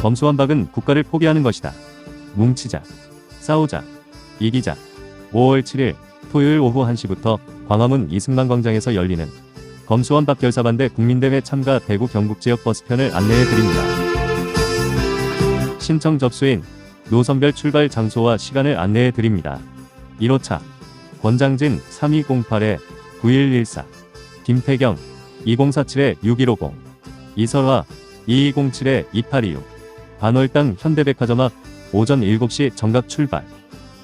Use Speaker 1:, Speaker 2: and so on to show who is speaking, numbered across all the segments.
Speaker 1: 범수완박은 국가를 포기하는 것이다. 뭉치자. 싸우자. 이기자. 5월 7일 토요일 오후 1시부터 광화문 이승만 광장에서 열리는 검수완박 결사반대 국민대회 참가 대구 경북 지역 버스편을 안내해 드립니다. 신청 접수인 노선별 출발 장소와 시간을 안내해 드립니다. 1호차 권장진 3208-9114 김태경 2047-6150 이설화 2207-2826 반월당 현대백화점 앞 오전 7시 정각 출발.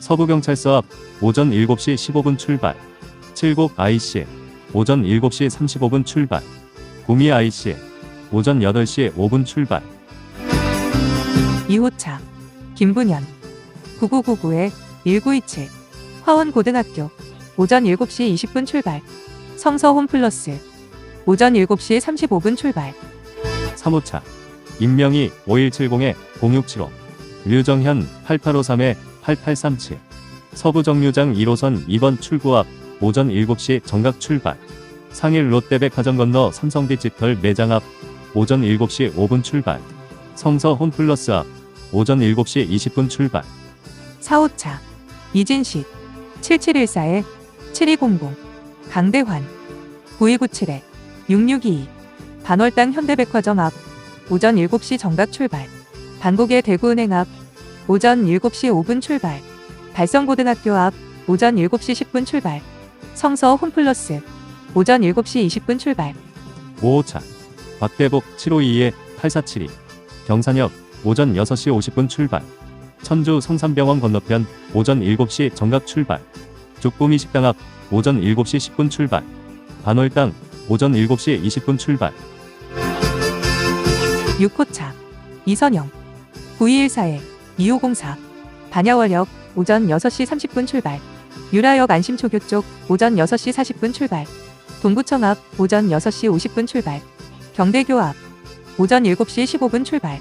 Speaker 1: 서부경찰서 앞 오전 7시 15분 출발. 칠곡 IC 오전 7시 35분 출발. 구미 IC 오전 8시 5분 출발.
Speaker 2: 2호차 김분현 9999-1927 화원고등학교 오전 7시 20분 출발. 성서 홈플러스 오전 7시 35분 출발.
Speaker 1: 3호차 임명희 5170-0675 류정현 8853-8837 서부정류장 1호선 2번 출구 앞 오전 7시 정각 출발 상일 롯데백화점 건너 삼성 디지털 매장 앞 오전 7시 5분 출발 성서 홈플러스 앞 오전 7시 20분 출발.
Speaker 2: 4호차 이진식 7714-7200 강대환 9297-6622 반월당 현대백화점 앞 오전 7시 정각 출발. 반국의 대구은행 앞 오전 7시 5분 출발. 달성고등학교 앞 오전 7시 10분 출발. 성서 홈플러스 오전 7시 20분 출발.
Speaker 1: 5호차 박대복 752-8472 경산역 오전 6시 50분 출발. 천주 성산병원 건너편 오전 7시 정각 출발. 족구미 식당 앞 오전 7시 10분 출발. 반월당 오전 7시 20분 출발
Speaker 2: 6호차 이선영 9214-2504 반야월역 오전 6시 30분 출발 유라역 안심초교 쪽 오전 6시 40분 출발 동구청 앞 오전 6시 50분 출발 경대교 앞 오전 7시 15분 출발.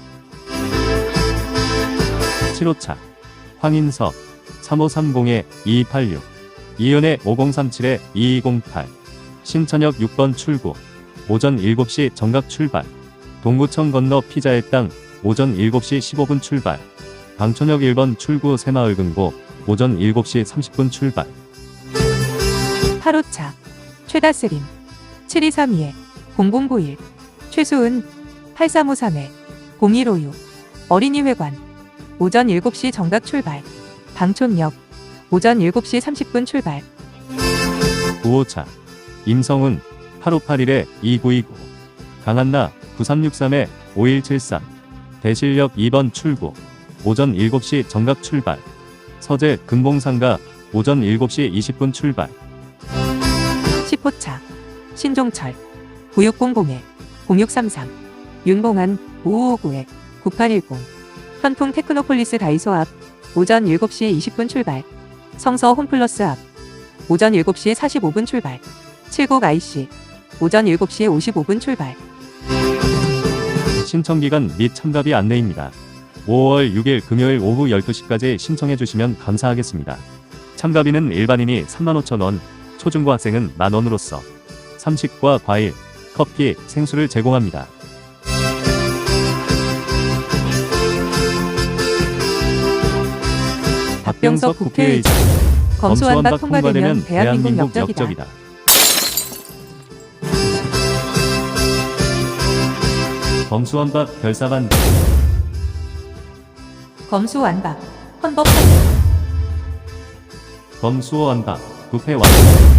Speaker 1: 7호차 황인석 3530-2286 이은혜 5037-2208 신천역 6번 출구 오전 7시 정각 출발 동구청 건너 피자의 땅 오전 7시 15분 출발. 방촌역 1번 출구 새마을 금고 오전 7시 30분 출발.
Speaker 2: 8호차. 최다스림. 7232-0091 최수은 8353-0156 어린이회관. 오전 7시 정각 출발. 방촌역. 오전 7시 30분 출발.
Speaker 1: 9호차. 임성훈. 8581-2929 강한나 9363-5173 대실역 2번 출구 오전 7시 정각 출발 서재 금봉상가 오전 7시 20분 출발.
Speaker 2: 10호차 신종철 9600-0633 윤봉한 5559-9810 현풍 테크노폴리스 다이소 앞 오전 7시 20분 출발 성서 홈플러스 앞 오전 7시 45분 출발 칠곡 IC 오전 7시 55분 출발
Speaker 1: 신청기간 및 참가비 안내입니다. 5월 6일 금요일 오후 12시까지 신청해 주시면 감사하겠습니다. 참가비는 일반인이 35,000원, 초중고 학생은 만원으로서 삼식과 과일, 커피, 생수를 제공합니다. 박병석 국회의장
Speaker 2: 검수완박 통과되면 대한민국 역적이다.
Speaker 1: 검수완박 결사반
Speaker 2: 검수완박 헌법.
Speaker 1: 검수완박 부패완박